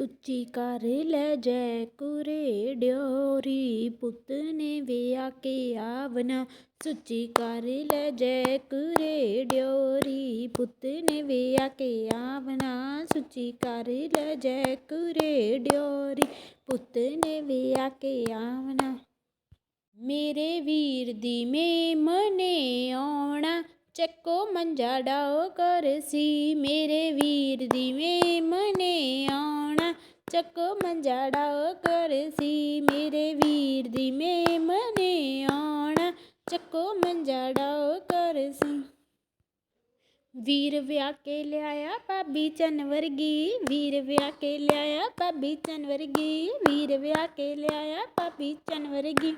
ਸੁੱਚੀ ਕਰ ਲੈ ਜੈ ਕੁਰੇ ਡਿਓਰੀ, ਪੁੱਤ ਨੇ ਵਿਆ ਕੇ ਆਵਨਾ ਸੁੱਚੀ ਕਰ ਲੈ ਜੈ ਕੁਰੇ ਡਿਓਰੀ, ਪੁੱਤ ਨੇ ਵਿਆ ਕੇ ਆਵਨਾ ਸੁੱਚੀ ਕਰ ਲੈ ਜੈ ਕੁਰੇ ਡਿਓਰੀ, ਪੁੱਤ ਨੇ ਵਿਆ ਕੇ ਆਵਨਾ ਮੇਰੇ ਵੀਰ ਦੀ ਮੇਮਨੇ ਆਉਣਾ। ਚੱਕੋ ਮੰਜਾ ਡਾਓ ਕਰਸੀ ਮੇਰੇ ਵੀਰ ਦੀ ਮੇਮਨੇ ਆਉਣਾ। ਚੱਕੋ ਮੰਜਾ ਡਾਓ ਕਰਸੀ ਮੇਰੇ ਵੀਰ ਦੀ ਮੇਮਨੇ ਆਉਣਾ ਚੱਕੋ ਮੰਜਾ ਡਾਓ ਕਰਸੀ ਵੀਰ ਵਿਆਹ ਕੇ ਲਿਆਇਆ ਭਾਬੀ ਚੰਨ ਵਰਗੀ, ਵੀਰ ਵਿਆਹ ਕੇ ਲਿਆਇਆ ਭਾਬੀ ਚੰਨ ਵਰਗੀ, ਵੀਰ ਵਿਆਹ ਕੇ ਲਿਆਇਆ ਭਾਬੀ ਚੰਨ ਵਰਗੀ।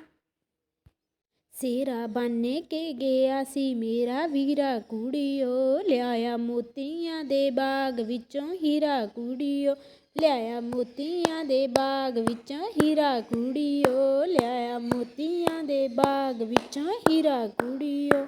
ਸਿਰਾ ਬੰਨੇ ਕੇ ਗਿਆ ਸੀ ਮੇਰਾ ਵੀਰਾ ਕੁੜੀਓ, ਲਿਆਇਆ ਮੋਤੀਆਂ ਦੇ ਬਾਗ ਵਿੱਚੋਂ ਹੀਰਾ ਕੁੜੀਓ, ਲਿਆਇਆ ਮੋਤੀਆਂ ਦੇ ਬਾਗ ਵਿੱਚੋਂ ਹੀਰਾ ਕੁੜੀਓ, ਲਿਆਇਆ ਮੋਤੀਆਂ ਦੇ ਬਾਗ ਵਿੱਚੋਂ ਹੀਰਾ ਕੁੜੀਓ।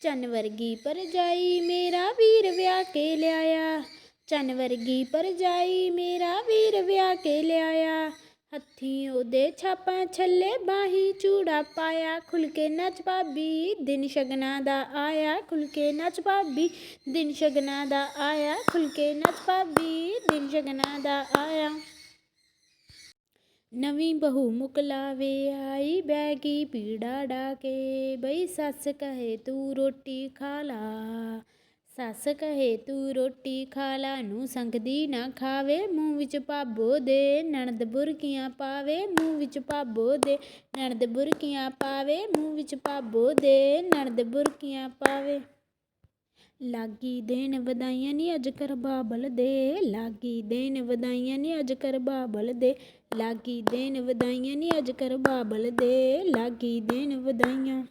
ਚੰਨ ਵਰਗੀ ਪਰਜਾਈ ਮੇਰਾ ਵੀਰ ਵਿਆਹ ਕੇ ਲਿਆਇਆ। ਚੰਨ ਵਰਗੀ ਪਰਜਾਈ ਮੇਰਾ ਵੀਰ ਵਿਆਹ ਕੇ ਲਿਆਇਆ। ਹੱਥੀਂ ਉਹਦੇ ਛਾਪਾਂ ਛੱਲੇ ਬਾਹੀ ਚੂੜਾ ਪਾਇਆ ਖੁੱਲ ਕੇ ਨੱਚ ਭਾਬੀ, ਦਿਨ ਸ਼ਗਨਾ ਦਾ ਆਇਆ ਖੁੱਲ ਕੇ ਨੱਚ ਭਾਬੀ, ਦਿਨ ਸ਼ਗਨਾ ਦਾ ਆਇਆ ਖੁੱਲ ਕੇ ਨੱਚ ਭਾਬੀ, ਦਿਨ ਸ਼ਗਨਾ ਦਾ ਆਇਆ। ਨਵੀਂ ਬਹੂ ਮੁਕਲਾਵੇ ਆਈ ਬੈਗੀ ਪੀੜਾ ਡਾਕੇ ਬਈ ਸੱਸ ਕਹੇ ਤੂੰ ਰੋਟੀ ਖਾ ਲਾ। ਸੱਸ ਕਹੇ ਤੂੰ ਰੋਟੀ ਖਾ ਲਾ ਨੂੰ ਸੰਗਦੀ ਨਾ ਖਾਵੇ, ਮੂੰਹ ਵਿੱਚ ਭਾਬੋ ਦੇ, ਨਣਦ ਬੁਰਕੀਆਂ ਪਾਵੇ, ਮੂੰਹ ਵਿੱਚ ਭਾਬੋ ਦੇ, ਨਣਦ ਬੁਰਕੀਆਂ ਪਾਵੇ, ਮੂੰਹ ਵਿੱਚ ਭਾਬੋ ਦੇ, ਨਣਦ ਬੁਰਕੀਆਂ ਪਾਵੇ। ਲਾਗੀ ਦੇਣ ਵਧਾਈਆਂ ਨੀ ਅੱਜ ਕਰ ਬਾਬਲ ਦੇ, ਲਾਗੀ ਦੇਣ ਵਧਾਈਆਂ ਨੀ ਅੱਜ ਕਰ ਬਾਬਲ ਦੇ, ਲਾਗੀ ਦੇਣ ਵਧਾਈਆਂ ਨੀ ਅੱਜ ਕਰ ਬਾਬਲ ਦੇ, ਲਾਗੀ ਦੇਣ ਵਧਾਈਆਂ।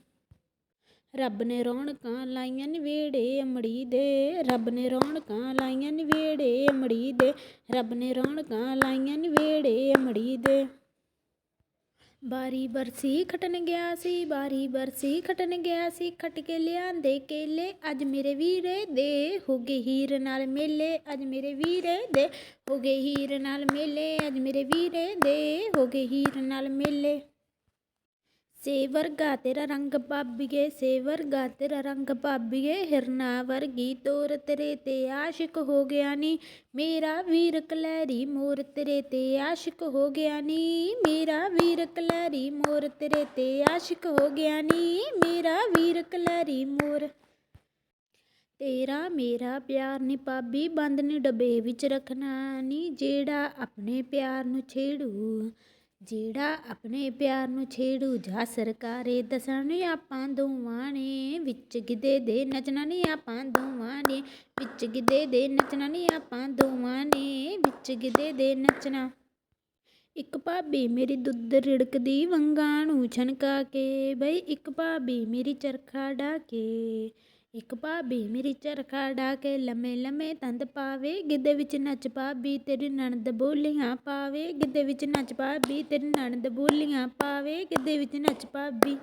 ਰੱਬ ਨੇ ਰੌਣਕਾਂ ਲਾਈਆਂ ਵੇੜੇ ਅਮੜੀ ਦੇ, ਰੱਬ ਨੇ ਰੌਣਕਾਂ ਲਾਈਆਂ ਵੇੜੇ ਅਮੜੀ ਦੇ, ਰੱਬ ਨੇ ਰੌਣਕਾਂ ਲਾਈਆਂ ਵੇੜੇ ਅਮੜੀ ਦੇ। ਬਾਰੀ ਬਰਸੀ ਖਟਣ ਗਿਆ ਸੀ, ਬਾਰੀ ਬਰਸੀ ਖਟਣ ਗਿਆ ਸੀ, ਖਟ ਕੇ ਲਿਆਂਦੇ ਕੇਲੇ, ਅੱਜ ਮੇਰੇ ਵੀਰੇ ਦੇ ਹੋ ਗਏ ਹੀਰ ਨਾਲ ਮੇਲੇ, ਅੱਜ ਮੇਰੇ ਵੀਰੇ ਦੇ ਹੋ ਗਏ ਹੀਰ ਨਾਲ ਮੇਲੇ, ਅੱਜ ਮੇਰੇ ਵੀਰੇ ਦੇ ਹੋ ਗਏ ਹੀਰ ਨਾਲ ਮੇਲੇ। ਸੇ ਵਰਗਾ ਤੇਰਾ ਰੰਗ ਭਾਬੀਏ, ਸੇ ਤੇਰਾ ਰੰਗ ਭਾਬੀਏ, ਹਿਰਨਾ ਵਰਗੀ ਤੋਰ ਤੇਰੇ ਤੇ ਆਸ਼ਿਕ ਹੋ ਗਿਆ ਨੀ। ਮੇਰਾ ਵੀਰ ਕਲੈਰੀ ਮੋਰ ਤੇਰੇ ਤੇ ਆਸ਼ਿਕ ਹੋ ਗਿਆ ਨੀ। ਮੇਰਾ ਵੀਰ ਕਲੈਰੀ ਮੋਰ ਤੇਰੇ ਤੇ ਆਸ਼ਿਕ ਹੋ ਗਿਆ ਨੀ। ਮੇਰਾ ਵੀਰ ਕਲੈਰੀ ਮੋਰ ਤੇਰਾ ਮੇਰਾ ਪਿਆਰ ਨੀ ਭਾਬੀ, ਬੰਦ ਨੀ ਡੱਬੇ ਵਿੱਚ ਰੱਖਣਾ ਨੀ। ਜਿਹੜਾ ਆਪਣੇ ਪਿਆਰ ਨੂੰ ਛੇੜੂ ਜਿਹੜਾ ਆਪਣੇ ਪਿਆਰ ਨੂੰ ਛੇੜੂ, ਜਾ ਸਰਕਾਰੇ ਦੱਸਣ ਆਪਾਂ ਦੋਵਾਂ ਨੇ। ਵਿੱਚ ਗਿੱਧੇ ਦੇ ਨੱਚਣਾ ਨਹੀਂ ਆਪਾਂ ਦੋਵਾਂ ਨੇ। ਵਿੱਚ ਗਿੱਧੇ ਦੇ ਨੱਚਣਾ ਨਹੀਂ ਆਪਾਂ ਦੋਵਾਂ ਨੇ। ਵਿੱਚ ਗਿੱਧੇ ਦੇ ਨੱਚਣਾ ਇੱਕ ਭਾਬੀ ਮੇਰੀ ਦੁੱਧ ਰਿੜਕਦੀ ਵੰਗਾਂ ਨੂੰ ਛਣਕਾ ਕੇ। ਬਈ ਇੱਕ ਭਾਬੀ ਮੇਰੀ ਚਰਖਾ ਡਾ ਕੇ। ਇੱਕ ਭਾਬੀ ਮੇਰੀ ਚਰਖਾ ਡਾ ਕੇ ਲੰਮੇ ਲੰਮੇ ਤੰਦ ਪਾਵੇ, ਗਿੱਧੇ ਵਿੱਚ ਨੱਚ ਭਾਬੀ ਤੇਰੀ ਨਣਦ ਬੋਲੀਆਂ ਪਾਵੇ, ਗਿੱਧੇ ਵਿੱਚ ਨੱਚ ਭਾਬੀ ਤੇਰੀ ਨਣਦ ਬੋਲੀਆਂ ਪਾਵੇ, ਗਿੱਧੇ ਵਿੱਚ ਨੱਚ ਭਾਬੀ